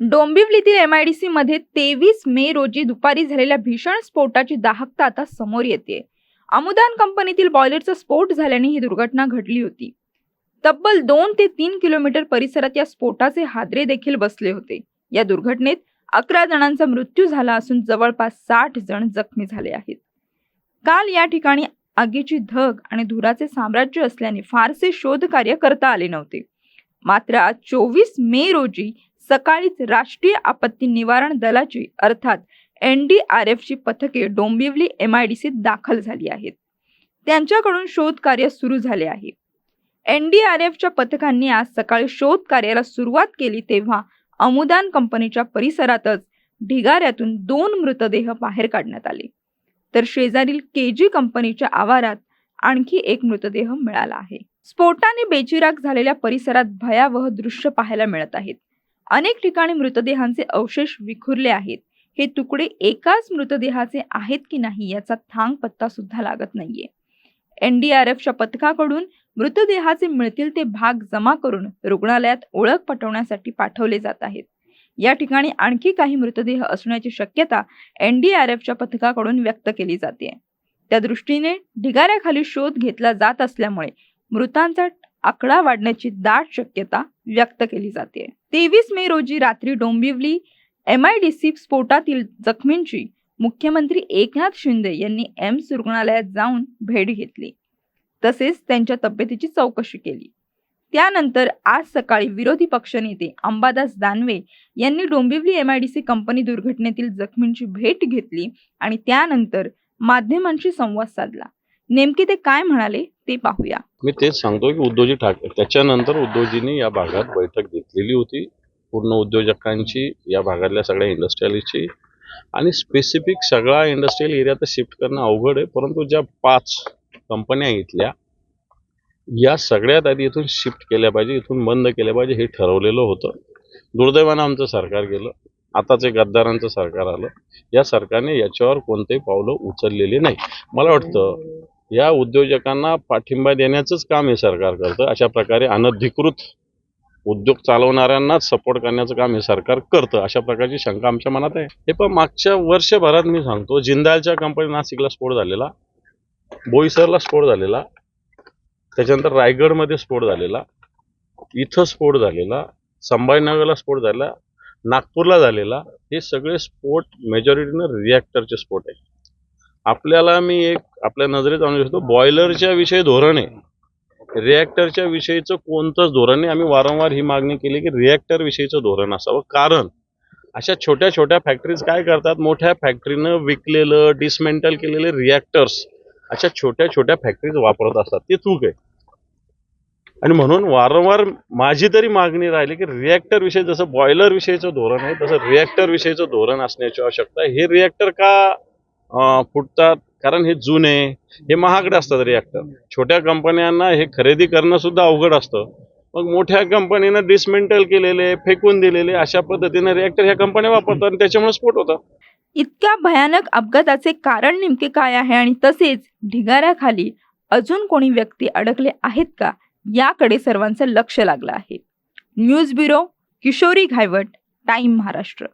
डोंबिवलीतील MIDC मध्ये तेवीस मे रोजी दुपारी झालेल्या भीषण स्फोटाची दाहकता आता समोर येते. अमुदान कंपनीतील बॉयलरचा स्फोट झाल्याने ही दुर्घटना घडली होती. तब्बल दोन ते तीन किलोमीटर परिसरात या स्फोटाचे हादरे देखील बसले होते. या दुर्घटनेत अकरा जणांचा मृत्यू झाला असून जवळपास साठ जण जखमी झाले आहेत. काल या ठिकाणी आगीची धग आणि धुराचे साम्राज्य असल्याने फारसे शोध कार्य करता आले नव्हते. मात्र आज चोवीस मे रोजी सकाळीच राष्ट्रीय आपत्ती निवारण दलाची अर्थात एन डी आर एफची पथके डोंबिवली एम आय डी सीत दाखल झाली आहेत. त्यांच्याकडून शोध कार्य सुरू झाले आहे. एन डी आर एफच्या पथकांनी आज सकाळी शोध कार्याला सुरुवात केली तेव्हा अमुदान कंपनीच्या परिसरातच ढिगाऱ्यातून दोन मृतदेह बाहेर काढण्यात आले. तर शेजारील केजी कंपनीच्या आवारात आणखी एक मृतदेह मिळाला आहे. स्फोटाने बेचिराग झालेल्या परिसरात भयावह दृश्य पाहायला मिळत आहेत. अनेक ठिकाणी मृतदेहांचे अवशेष विखुरले आहेत. हे तुकडे एकाच मृतदेहाचे आहेत की नाही याचा थांग पत्ता सुद्धा लागत नाहीये. एनडीआरएफच्या पथकाकडून मृतदेहाचे मिळतील ते भाग जमा करून रुग्णालयात ओळख पटवण्यासाठी पाठवले जात आहेत. या ठिकाणी आणखी काही मृतदेह असण्याची शक्यता एनडीआरएफच्या पथकाकडून व्यक्त केली जाते. त्या दृष्टीने ढिगाऱ्याखाली शोध घेतला जात असल्यामुळे मृतांचा आकडा वाढण्याची दाट शक्यता व्यक्त केली जाते. तेवीस मे रोजी रात्री Dombivli M I D C स्फोटातील जखमींची मुख्यमंत्री एकनाथ शिंदे यांनी एम्स रुग्णालयात जाऊन भेट घेतली. तसेच त्यांच्या तब्येतीची चौकशी केली. त्यानंतर आज सकाळी विरोधी पक्षनेते अंबादास दानवे यांनी Dombivli M I D C company दुर्घटनेतील जखमींची भेट घेतली आणि त्यानंतर माध्यमांशी संवाद साधला. नेमके ते काय म्हणाले ते पाहूया. मी तेच सांगतो की उद्धवजी ठाकरे त्याच्यानंतर उद्धवजींनी या भागात बैठक घेतलेली होती. पूर्ण उद्योजकांची या भागातल्या सगळ्या इंडस्ट्रियलिस्टची आणि स्पेसिफिक सगळा इंडस्ट्रियल एरिया तर शिफ्ट करणं अवघड आहे परंतु ज्या पाच कंपन्या इथल्या या सगळ्यात आधी इथून शिफ्ट केल्या पाहिजे इथून बंद केल्या पाहिजे हे ठरवलेलं होतं. दुर्दैवानं आमचं सरकार गेलं. आताच एक गद्दारांचं सरकार आलं. या सरकारने याच्यावर कोणतेही पावलं उचललेली नाही. मला वाटतं या उद्योजकांना पाठिंबा देण्याचंच काम हे सरकार करतं. अशा प्रकारे अनधिकृत उद्योग चालवणाऱ्यांनाच सपोर्ट करण्याचं काम हे सरकार करतं. अशा प्रकारची शंका आमच्या मनात आहे. हे पण मागच्या वर्षभरात मी सांगतो जिंदालच्या कंपनी नाशिकला स्फोट झालेला बोईसरला स्फोट झालेला त्याच्यानंतर रायगडमध्ये स्फोट झालेला इथं स्फोट झालेला संभाजीनगरला स्फोट झाला नागपूरला झालेला हे सगळे स्फोट मेजॉरिटीनं रिॲक्टरचे स्फोट आहे. आपल्याला मी एक आपल्या नजरेत आणू शकतो. बॉयलरच्या विषयी धोरण आहे. रिॲक्टरच्या विषयीचं कोणतंच धोरण नाही. आम्ही वारंवार ही मागणी केली की रिॲक्टर विषयीचं धोरण असावं. कारण अशा छोट्या छोट्या फॅक्टरीज काय करतात? मोठ्या फॅक्टरीनं विकलेलं डिसमेंटल केलेले रिॲक्टर्स अशा छोट्या छोट्या फॅक्टरीज वापरत असतात. ते चूक आहे. आणि म्हणून वारंवार माझी तरी मागणी राहिली की रिॲक्टर विषयी जसं बॉयलर विषयीचं धोरण आहे तसं रिॲक्टर विषयीचं धोरण असण्याची आवश्यकता हे रिॲक्टर का फुटतात? कारण हे जुने हे महागडे असतात रिॲक्टर छोट्या कंपन्यांना हे खरेदी करणं सुद्धा अवघड असतं. मग मोठ्या कंपनीनं डिसमेंटल केलेले फेकून दिलेले अशा पद्धतीने रिॲक्टर ह्या कंपन्या वापरतात आणि त्याच्यामुळे स्फोट होतात इतक्या भयानक अपघाताचे कारण नेमके काय आहे आणि तसेच ढिगाऱ्याखाली अजून कोणी व्यक्ती अडकले आहेत का? याकडे सर्वांचं लक्ष लागलं आहे. News bureau Kishori Ghaywat time Maharashtra.